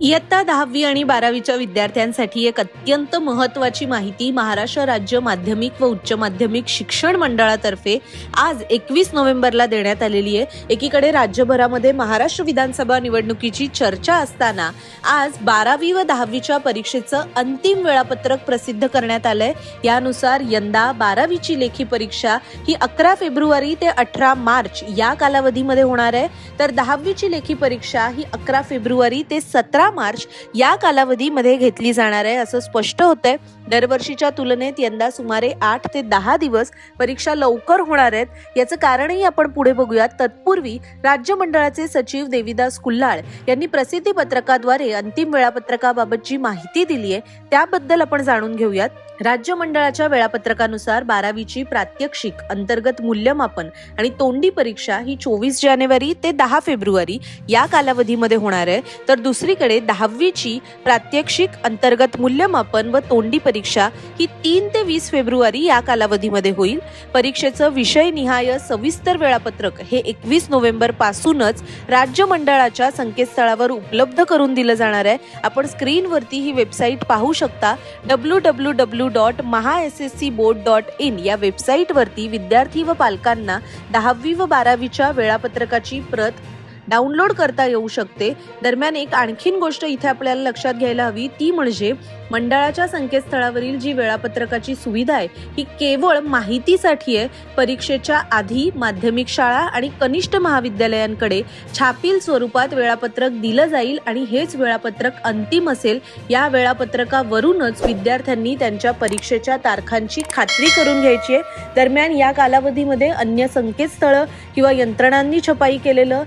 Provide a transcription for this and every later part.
इयत्ता दहावी आणि बारावीच्या विद्यार्थ्यांसाठी एक अत्यंत महत्वाची माहिती महाराष्ट्र राज्य माध्यमिक व उच्च माध्यमिक शिक्षण मंडळातर्फे आज एकवीस नोव्हेंबरला देण्यात आलेली आहे. एकीकडे राज्यभरामध्ये महाराष्ट्र विधानसभा निवडणुकीची चर्चा असताना आज बारावी व दहावीच्या परीक्षेचं अंतिम वेळापत्रक प्रसिद्ध करण्यात आलंय. यानुसार यंदा बारावीची लेखी परीक्षा ही अकरा फेब्रुवारी ते अठरा मार्च या कालावधीमध्ये होणार आहे. तर दहावीची लेखी परीक्षा ही अकरा फेब्रुवारी ते सतरा मार्च या कालावधीमध्ये घेतली जाणार आहे असं स्पष्ट होतंय. दरवर्षीच्या तुलनेत यंदा सुमारे आठ ते दहा दिवस परीक्षा लवकर होणार आहेत. याचं कारणही आपण पुढे बघूयात. तत्पूर्वी राज्य मंडळाचे सचिव देविदास कुल्हाळ यांनी प्रसिद्धी पत्रकाद्वारे अंतिम वेळापत्रकाबाबतची माहिती दिली आहे. त्याबद्दल आपण जाणून घेऊयात. राज्य मंडळाच्या वेळापत्रकानुसार बारावीची प्रात्यक्षिक अंतर्गत मूल्यमापन आणि तोंडी परीक्षा ही चोवीस जानेवारी ते दहा फेब्रुवारी या कालावधीमध्ये होणार आहे. तर दुसरीकडे दहावीची प्रात्यक्षिक अंतर्गत मूल्यमापन व तोंडी परीक्षा परीक्षा ही तीन ते वीस फेब्रुवारी या कालावधीमध्ये होईल. परीक्षेचं विषयनिहाय सविस्तर वेळापत्रक हे एकवीस नोव्हेंबर पासूनच राज्य मंडळाच्या संकेतस्थळावर उपलब्ध करून दिलं जाणार आहे. आपण स्क्रीनवरती ही वेबसाईट पाहू शकता. W W W dot Maha S S C board dot in या वेबसाईटवरती विद्यार्थी व पालकांना दहावी व बारावीच्या वेळापत्रकाची प्रत डाउनलोड करता येऊ शकते. दरम्यान एक आणखीन गोष्ट इथे आपल्याला लक्षात घ्यायला हवी ती म्हणजे मंडळाच्या संकेतस्थळावरील जी वेळापत्रकाची सुविधा आहे ही केवळ माहितीसाठी आहे. परीक्षेच्या आधी माध्यमिक शाळा आणि कनिष्ठ महाविद्यालयांकडे छापील स्वरूपात वेळापत्रक दिलं जाईल आणि हेच वेळापत्रक अंतिम असेल या वेळापत्रकावरूनच विद्यार्थ्यांनी त्यांच्या परीक्षेच्या तारखांची खात्री करून घ्यायची आहे. दरम्यान या कालावधीमध्ये अन्य संकेतस्थळं किंवा यंत्रणांनी छपाई केलेलं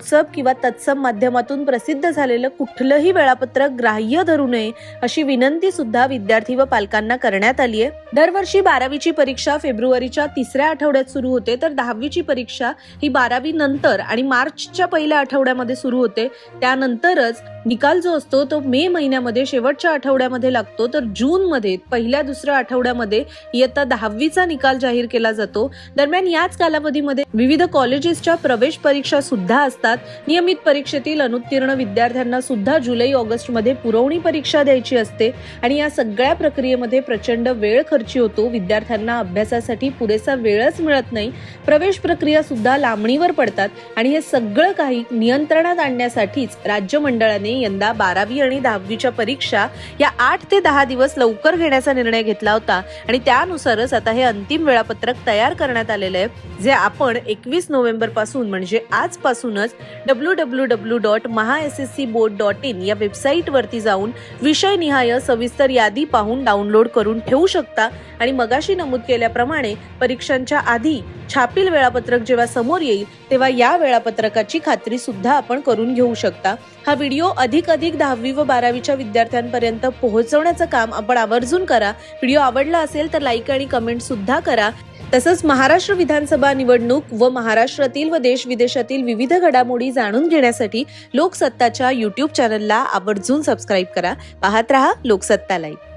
व्हॉट्सअप किंवा तत्सम माध्यमातून प्रसिद्ध झालेलं कुठलंही वेळापत्रक ग्राह्य धरू नये अशी विनंती सुद्धा विद्यार्थी व पालकांना करण्यात आली आहे. दरवर्षी बारावीची परीक्षा फेब्रुवारीच्या तिसऱ्या आठवड्यात सुरू होते तर दहावीची परीक्षा ही बारावी नंतर आणि मार्चच्या पहिल्या आठवड्यामध्ये सुरू होते. त्यानंतरच निकाल जो असतो तो मे महिन्यामध्ये शेवटच्या आठवड्यामध्ये लागतो. तर जून मध्ये पहिल्या दुसऱ्या आठवड्यामध्ये इयत्ता दहावीचा निकाल जाहीर केला जातो. दरम्यान याच कालावधीमध्ये विविध कॉलेजेसच्या प्रवेश परीक्षा सुद्धा असतात. नियमित परीक्षेतील अनुत्तीर्ण विद्यार्थ्यांना सुद्धा जुलै ऑगस्टमध्ये पुरवणी परीक्षा द्यायची असते. आणि या सगळ्या प्रक्रियेमध्ये प्रचंड वेळ खर्ची होतो. विद्यार्थ्यांना अभ्यासासाठी पुरेसा वेळच मिळत नाही. प्रवेश प्रक्रिया सुद्धा लांबणीवर पडतात. आणि हे सगळं काही नियंत्रणात आणण्यासाठीच राज्य मंडळाने यंदा बारावी आणि दहावीच्या परीक्षा या आठ ते दहा दिवस लवकर घेण्याचा निर्णय घेतला होता. आणि त्यानुसारच आता हे अंतिम वेळापत्रक तयार करण्यात आलेलं आहे जे आपण एकवीस नोव्हेंबरपासून म्हणजे आजपासूनच W W W dot Maha S S C board dot in या वेबसाईटवरती जाऊन विषयनिहाय सविस्तर यादी पाहून डाउनलोड करून ठेवू शकता. आणि मगाशी नमूद केल्याप्रमाणे परीक्षांच्या आधी छापील वेळापत्रक जेव्हा समोर येईल तेव्हा या वेळापत्रकाची खात्री सुद्धा आपण करून घेऊ शकता. हा व्हिडिओ अधिक अधिक दहावी व बारावीच्या विद्यार्थ्यांपर्यंत पोहोचवण्याचं काम आपण आवर्जून करा. व्हिडिओ आवडला असेल तर लाईक आणि कमेंट सुद्धा करा. तसंच महाराष्ट्र विधानसभा निवडणूक व महाराष्ट्रातील व देश विदेशातील विविध घडामोडी जाणून घेण्यासाठी लोकसत्ताच्या युट्यूब चॅनलला आवर्जून सबस्क्राईब करा. पाहत रहा लोकसत्ता लाईव्ह